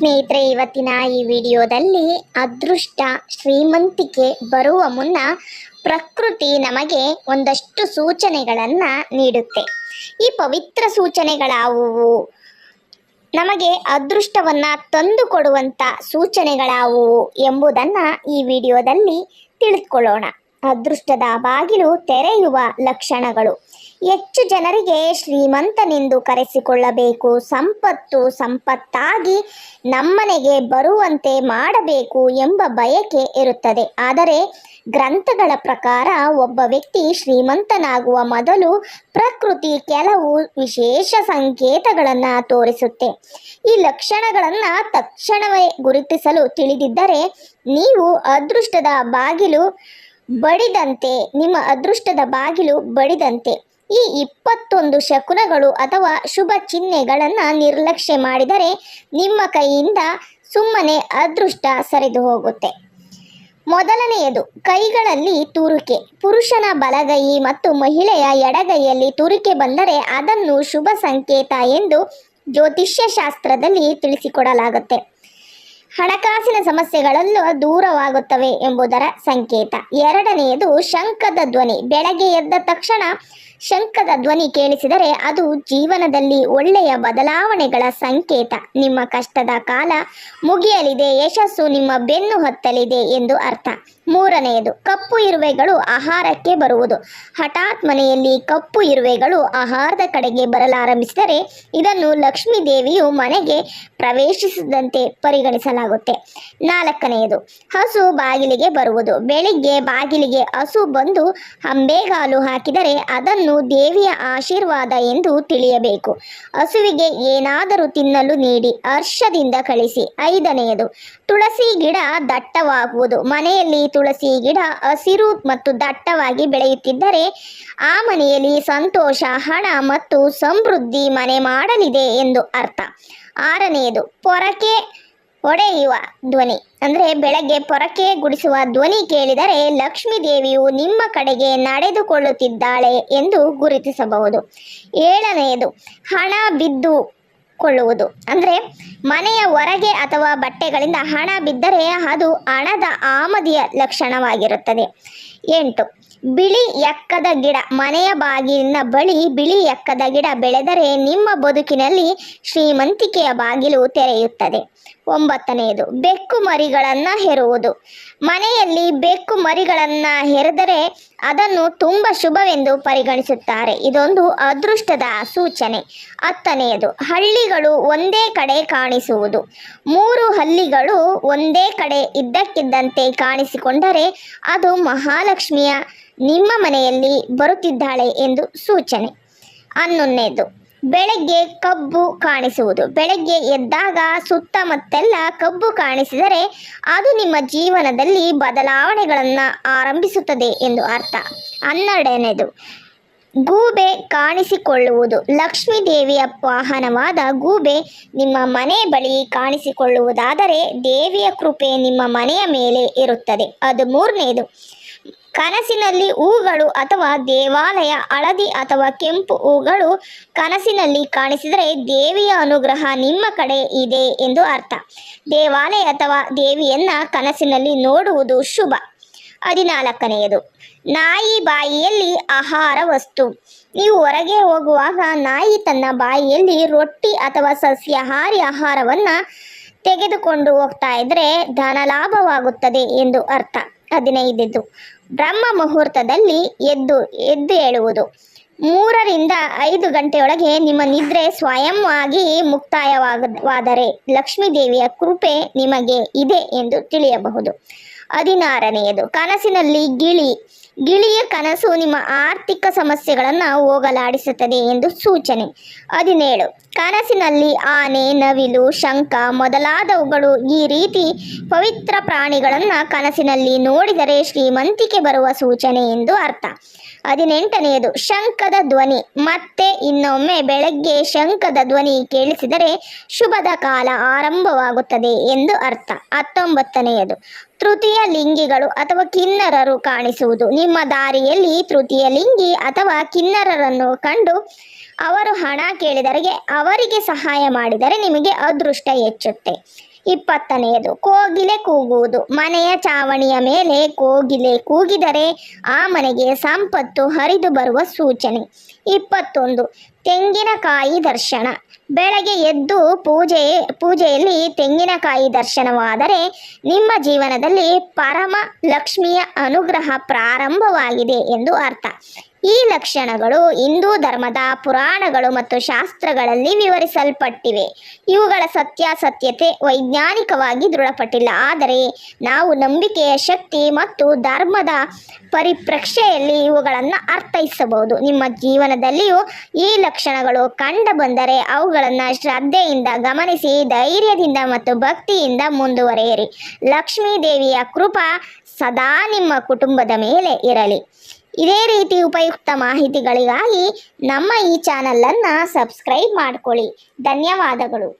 ಸ್ನೇಹಿತರೆ, ಇವತ್ತಿನ ಈ ವಿಡಿಯೋದಲ್ಲಿ ಅದೃಷ್ಟ ಶ್ರೀಮಂತಿಕೆ ಬರುವ ಮುನ್ನ ಪ್ರಕೃತಿ ನಮಗೆ ಒಂದಷ್ಟು ಸೂಚನೆಗಳನ್ನು ನೀಡುತ್ತೆ. ಈ ಪವಿತ್ರ ಸೂಚನೆಗಳಾವುವು? ನಮಗೆ ಅದೃಷ್ಟವನ್ನು ತಂದು ಕೊಡುವಂಥ ಸೂಚನೆಗಳಾವುವು ಎಂಬುದನ್ನು ಈ ವಿಡಿಯೋದಲ್ಲಿ ತಿಳಿದುಕೊಳ್ಳೋಣ. ಅದೃಷ್ಟದ ಬಾಗಿಲು ತೆರೆಯುವ ಲಕ್ಷಣಗಳು. ಹೆಚ್ಚು ಜನರಿಗೆ ಶ್ರೀಮಂತನೆಂದು ಕರೆಸಿಕೊಳ್ಳಬೇಕು. ಸಂಪತ್ತು ಸಂಪತ್ತಾಗಿ ನಮ್ಮನೆಗೆ ಬರುವಂತೆ ಮಾಡಬೇಕು ಎಂಬ ಬಯಕೆ ಇರುತ್ತದೆ. ಆದರೆ ಗ್ರಂಥಗಳ ಪ್ರಕಾರ ಒಬ್ಬ ವ್ಯಕ್ತಿ ಶ್ರೀಮಂತನಾಗುವ ಮೊದಲು ಪ್ರಕೃತಿ ಕೆಲವು ವಿಶೇಷ ಸಂಕೇತಗಳನ್ನು ತೋರಿಸುತ್ತೆ. ಈ ಲಕ್ಷಣಗಳನ್ನು ತಕ್ಷಣವೇ ಗುರುತಿಸಲು ತಿಳಿದಿದ್ದರೆ ನೀವು ಅದೃಷ್ಟದ ಬಾಗಿಲು ಬಡಿದಂತೆ, ನಿಮ್ಮ ಅದೃಷ್ಟದ ಬಾಗಿಲು ಬಡಿದಂತೆ ಈ ಇಪ್ಪತ್ತೊಂದು ಶಕುನಗಳು ಅಥವಾ ಶುಭ ಚಿಹ್ನೆಗಳನ್ನು ನಿರ್ಲಕ್ಷ್ಯ ಮಾಡಿದರೆ ನಿಮ್ಮ ಕೈಯಿಂದ ಸುಮ್ಮನೆ ಅದೃಷ್ಟ ಸರಿದು ಹೋಗುತ್ತೆ. ಮೊದಲನೆಯದು, ಕೈಗಳಲ್ಲಿ ತುರುಕೆ. ಪುರುಷನ ಬಲಗೈ ಮತ್ತು ಮಹಿಳೆಯ ಎಡಗೈಯಲ್ಲಿ ತುರುಕೆ ಬಂದರೆ ಅದನ್ನು ಶುಭ ಸಂಕೇತ ಎಂದು ಜ್ಯೋತಿಷ್ಯ ಶಾಸ್ತ್ರದಲ್ಲಿ ತಿಳಿಸಿಕೊಡಲಾಗುತ್ತೆ. ಹಣಕಾಸಿನ ಸಮಸ್ಯೆಗಳಲ್ಲೂ ದೂರವಾಗುತ್ತವೆ ಎಂಬುದರ ಸಂಕೇತ. ಎರಡನೆಯದು, ಶಂಖದ ಧ್ವನಿ. ಬೆಳಗ್ಗೆ ಎದ್ದ ತಕ್ಷಣ ಶಂಖದ ಧ್ವನಿ ಕೇಳಿಸಿದರೆ ಅದು ಜೀವನದಲ್ಲಿ ಒಳ್ಳೆಯ ಬದಲಾವಣೆಗಳ ಸಂಕೇತ. ನಿಮ್ಮ ಕಷ್ಟದ ಕಾಲ ಮುಗಿಯಲಿದೆ, ಯಶಸ್ಸು ನಿಮ್ಮ ಬೆನ್ನು ಹತ್ತಲಿದೆ ಎಂದು ಅರ್ಥ. ಮೂರನೆಯದು, ಕಪ್ಪು ಇರುವೆಗಳು ಆಹಾರಕ್ಕೆ ಬರುವುದು. ಹಠಾತ್ ಮನೆಯಲ್ಲಿ ಕಪ್ಪು ಇರುವೆಗಳು ಆಹಾರದ ಕಡೆಗೆ ಬರಲಾರಂಭಿಸಿದರೆ ಇದನ್ನು ಲಕ್ಷ್ಮೀ ದೇವಿಯು ಮನೆಗೆ ಪ್ರವೇಶಿಸಿದಂತೆ ಪರಿಗಣಿಸಲಾಗುತ್ತೆ. ನಾಲ್ಕನೆಯದು, ಹಸು ಬಾಗಿಲಿಗೆ ಬರುವುದು. ಬೆಳಿಗ್ಗೆ ಬಾಗಿಲಿಗೆ ಹಸು ಬಂದು ಅಂಬೆಗಾಲು ಹಾಕಿದರೆ ಅದನ್ನು ದೇವಿಯ ಆಶೀರ್ವಾದ ಎಂದು ತಿಳಿಯಬೇಕು. ಹಸುವಿಗೆ ಏನಾದರೂ ತಿನ್ನಲು ನೀಡಿ ಹರ್ಷದಿಂದ ಕಳಿಸಿ. ಐದನೆಯದು, ತುಳಸಿ ಗಿಡ ದಟ್ಟವಾಗುವುದು. ಮನೆಯಲ್ಲಿ ತುಳಸಿ ಗಿಡ ಹಸಿರು ಮತ್ತು ದಟ್ಟವಾಗಿ ಬೆಳೆಯುತ್ತಿದ್ದರೆ ಆ ಮನೆಯಲ್ಲಿ ಸಂತೋಷ, ಹಣ ಮತ್ತು ಸಮೃದ್ಧಿ ಮನೆ ಮಾಡಲಿದೆ ಎಂದು ಅರ್ಥ. ಆರನೆಯದು, ಪೊರಕೆ ಒಡೆಯುವ ಧ್ವನಿ. ಅಂದರೆ ಬೆಳಗ್ಗೆ ಪೊರಕೆ ಗುಡಿಸುವ ಧ್ವನಿ ಕೇಳಿದರೆ ಲಕ್ಷ್ಮೀ ದೇವಿಯು ನಿಮ್ಮ ಕಡೆಗೆ ನಡೆದುಕೊಳ್ಳುತ್ತಿದ್ದಾಳೆ ಎಂದು ಗುರುತಿಸಬಹುದು. ಏಳನೆಯದು, ಹಣ ಬಿದ್ದು ಕೊಳ್ಳುವುದು. ಅಂದರೆ ಮನೆಯ ಹೊರಗೆ ಅಥವಾ ಬಟ್ಟೆಗಳಿಂದ ಹಣ ಬಿದ್ದರೆ ಅದು ಹಣದ ಆಮದಿಯ ಲಕ್ಷಣವಾಗಿರುತ್ತದೆ. ಎಂಟು, ಬಿಳಿ ಎಕ್ಕದ ಗಿಡ ಮನೆಯ ಬಾಗಿಲಿನ ಬಳಿ ಬಿಳಿ ಎಕ್ಕದ ಗಿಡ ಬೆಳೆದರೆ ನಿಮ್ಮ ಬದುಕಿನಲ್ಲಿ ಶ್ರೀಮಂತಿಕೆಯ ಬಾಗಿಲು ತೆರೆಯುತ್ತದೆ. ಒಂಬತ್ತನೆಯದು. ಬೆಕ್ಕು ಮರಿಗಳನ್ನು ಹೆರುವುದು. ಮನೆಯಲ್ಲಿ ಬೆಕ್ಕು ಮರಿಗಳನ್ನು ಹೆರೆದರೆ ಅದನ್ನು ತುಂಬ ಶುಭವೆಂದು ಪರಿಗಣಿಸುತ್ತಾರೆ. ಇದೊಂದು ಅದೃಷ್ಟದ ಸೂಚನೆ. ಹತ್ತನೆಯದು, ಹಳ್ಳಿಗಳು ಒಂದೇ ಕಡೆ ಕಾಣಿಸುವುದು. ಮೂರು ಹಳ್ಳಿಗಳು ಒಂದೇ ಕಡೆ ಇದ್ದಕ್ಕಿದ್ದಂತೆ ಕಾಣಿಸಿಕೊಂಡರೆ ಅದು ಮಹಾಲಕ್ಷ್ಮಿಯ ನಿಮ್ಮ ಮನೆಯಲ್ಲಿ ಬರುತ್ತಿದ್ದಾಳೆ ಎಂದು ಸೂಚನೆ. ಹನ್ನೊಂದನೇದು ಬೆಳಗ್ಗೆ ಕಬ್ಬು ಕಾಣಿಸುವುದು. ಬೆಳಗ್ಗೆ ಎದ್ದಾಗ ಸುತ್ತಮುತ್ತೆಲ್ಲ ಕಬ್ಬು ಕಾಣಿಸಿದರೆ ಅದು ನಿಮ್ಮ ಜೀವನದಲ್ಲಿ ಬದಲಾವಣೆಗಳನ್ನು ಆರಂಭಿಸುತ್ತದೆ ಎಂದು ಅರ್ಥ. ಹನ್ನೆರಡನೇದು, ಗೂಬೆ ಕಾಣಿಸಿಕೊಳ್ಳುವುದು. ಲಕ್ಷ್ಮೀ ದೇವಿಯ ವಾಹನವಾದ ಗೂಬೆ ನಿಮ್ಮ ಮನೆ ಬಳಿ ಕಾಣಿಸಿಕೊಳ್ಳುವುದಾದರೆ ದೇವಿಯ ಕೃಪೆ ನಿಮ್ಮ ಮನೆಯ ಮೇಲೆ ಇರುತ್ತದೆ. ಅದು ಮೂರನೇದು ಕನಸಿನಲ್ಲಿ ಹೂಗಳು ಅಥವಾ ದೇವಾಲಯ, ಹಳದಿ ಅಥವಾ ಕೆಂಪು ಹೂಗಳು ಕನಸಿನಲ್ಲಿ ಕಾಣಿಸಿದರೆ ದೇವಿಯ ಅನುಗ್ರಹ ನಿಮ್ಮ ಕಡೆ ಇದೆ ಎಂದು ಅರ್ಥ. ದೇವಾಲಯ ಅಥವಾ ದೇವಿಯನ್ನ ಕನಸಿನಲ್ಲಿ ನೋಡುವುದು ಶುಭ. ಹದಿನಾಲ್ಕನೆಯದು, ನಾಯಿ ಬಾಯಿಯಲ್ಲಿ ಆಹಾರ ವಸ್ತು. ನೀವು ಹೊರಗೆ ಹೋಗುವಾಗ ನಾಯಿ ತನ್ನ ಬಾಯಿಯಲ್ಲಿ ರೊಟ್ಟಿ ಅಥವಾ ಸಸ್ಯಾಹಾರಿ ಆಹಾರವನ್ನು ತೆಗೆದುಕೊಂಡು ಹೋಗ್ತಾ ಇದ್ದರೆ ಧನಲಾಭವಾಗುತ್ತದೆ ಎಂದು ಅರ್ಥ. ಹದಿನೈದದು ಬ್ರಹ್ಮ ಮುಹೂರ್ತದಲ್ಲಿ ಎದ್ದು ಎದ್ದು ಹೇಳುವುದು. ಮೂರರಿಂದ ಐದು ಗಂಟೆಯೊಳಗೆ ನಿಮ್ಮ ನಿದ್ರೆ ಸ್ವಯಂವಾಗಿ ಮುಕ್ತಾಯವಾಗವಾದರೆ ಲಕ್ಷ್ಮೀ ದೇವಿಯ ಕೃಪೆ ನಿಮಗೆ ಇದೆ ಎಂದು ತಿಳಿಯಬಹುದು. ಹದಿನಾರನೆಯದು. ಕನಸಿನಲ್ಲಿ ಗಿಳಿ, ಗಿಳಿಯ ಕನಸು ನಿಮ್ಮ ಆರ್ಥಿಕ ಸಮಸ್ಯೆಗಳನ್ನು ಹೋಗಲಾಡಿಸುತ್ತದೆ ಎಂದು ಸೂಚನೆ. ಹದಿನೇಳು, ಕನಸಿನಲ್ಲಿ ಆನೆ, ನವಿಲು, ಶಂಖ ಮೊದಲಾದವುಗಳು ಈ ರೀತಿ ಪವಿತ್ರ ಪ್ರಾಣಿಗಳನ್ನು ಕನಸಿನಲ್ಲಿ ನೋಡಿದರೆ ಶ್ರೀಮಂತಿಕೆ ಬರುವ ಸೂಚನೆ ಎಂದು ಅರ್ಥ. ಹದಿನೆಂಟನೆಯದು, ಶಂಖದ ಧ್ವನಿ. ಮತ್ತೆ ಇನ್ನೊಮ್ಮೆ ಬೆಳಗ್ಗೆ ಶಂಖದ ಧ್ವನಿ ಕೇಳಿಸಿದರೆ ಶುಭದ ಕಾಲ ಆರಂಭವಾಗುತ್ತದೆ ಎಂದು ಅರ್ಥ. ಹತ್ತೊಂಬತ್ತನೆಯದು ತೃತೀಯ ಲಿಂಗಿಗಳು ಅಥವಾ ಕಿನ್ನರರು ಕಾಣಿಸುವುದು. ನಿಮ್ಮ ದಾರಿಯಲ್ಲಿ ತೃತೀಯ ಲಿಂಗಿ ಅಥವಾ ಕಿನ್ನರರನ್ನು ಕಂಡು ಅವರು ಹಣ ಕೇಳಿದರಿಗೆ ಅವರಿಗೆ ಸಹಾಯ ಮಾಡಿದರೆ ನಿಮಗೆ ಅದೃಷ್ಟ ಹೆಚ್ಚುತ್ತೆ. ಇಪ್ಪತ್ತನೆಯದು, ಕೋಗಿಲೆ ಕೂಗುವುದು. ಮನೆಯ ಚಾವಣಿಯ ಮೇಲೆ ಕೋಗಿಲೆ ಕೂಗಿದರೆ ಆ ಮನೆಗೆ ಸಂಪತ್ತು ಹರಿದು ಬರುವ ಸೂಚನೆ. ಇಪ್ಪತ್ತೊಂದು ತೆಂಗಿನಕಾಯಿ ದರ್ಶನ. ಬೆಳಗ್ಗೆ ಎದ್ದು ಪೂಜೆ, ಪೂಜೆಯಲ್ಲಿ ತೆಂಗಿನಕಾಯಿ ದರ್ಶನವಾದರೆ ನಿಮ್ಮ ಜೀವನದಲ್ಲಿ ಪರಮ ಲಕ್ಷ್ಮಿಯ ಅನುಗ್ರಹ ಪ್ರಾರಂಭವಾಗಿದೆ ಎಂದು ಅರ್ಥ. ಈ ಲಕ್ಷಣಗಳು ಹಿಂದೂ ಧರ್ಮದ ಪುರಾಣಗಳು ಮತ್ತು ಶಾಸ್ತ್ರಗಳಲ್ಲಿ ವಿವರಿಸಲ್ಪಟ್ಟಿವೆ. ಇವುಗಳ ಸತ್ಯಾಸತ್ಯತೆ ವೈಜ್ಞಾನಿಕವಾಗಿ ದೃಢಪಟ್ಟಿಲ್ಲ. ಆದರೆ ನಾವು ನಂಬಿಕೆಯ ಶಕ್ತಿ ಮತ್ತು ಧರ್ಮದ ಪರಿಪ್ರಕ್ಷೆಯಲ್ಲಿ ಇವುಗಳನ್ನು ಅರ್ಥೈಸಬಹುದು. ನಿಮ್ಮ ಜೀವನದಲ್ಲಿಯೂ ಈ ಲಕ್ಷಣಗಳು ಕಂಡು ಬಂದರೆ ಅವುಗಳನ್ನು ಶ್ರದ್ಧೆಯಿಂದ ಗಮನಿಸಿ, ಧೈರ್ಯದಿಂದ ಮತ್ತು ಭಕ್ತಿಯಿಂದ ಮುಂದುವರೆಯಿರಿ. ಲಕ್ಷ್ಮೀ ದೇವಿಯ ಕೃಪಾ ಸದಾ ನಿಮ್ಮ ಕುಟುಂಬದ ಮೇಲೆ ಇರಲಿ. ಇದೇ ರೀತಿ ಉಪಯುಕ್ತ ಮಾಹಿತಿಗಳಿಗಾಗಿ ನಮ್ಮ ಈ ಚಾನಲನ್ನು ಸಬ್ಸ್ಕ್ರೈಬ್ ಮಾಡಿಕೊಳ್ಳಿ. ಧನ್ಯವಾದಗಳು.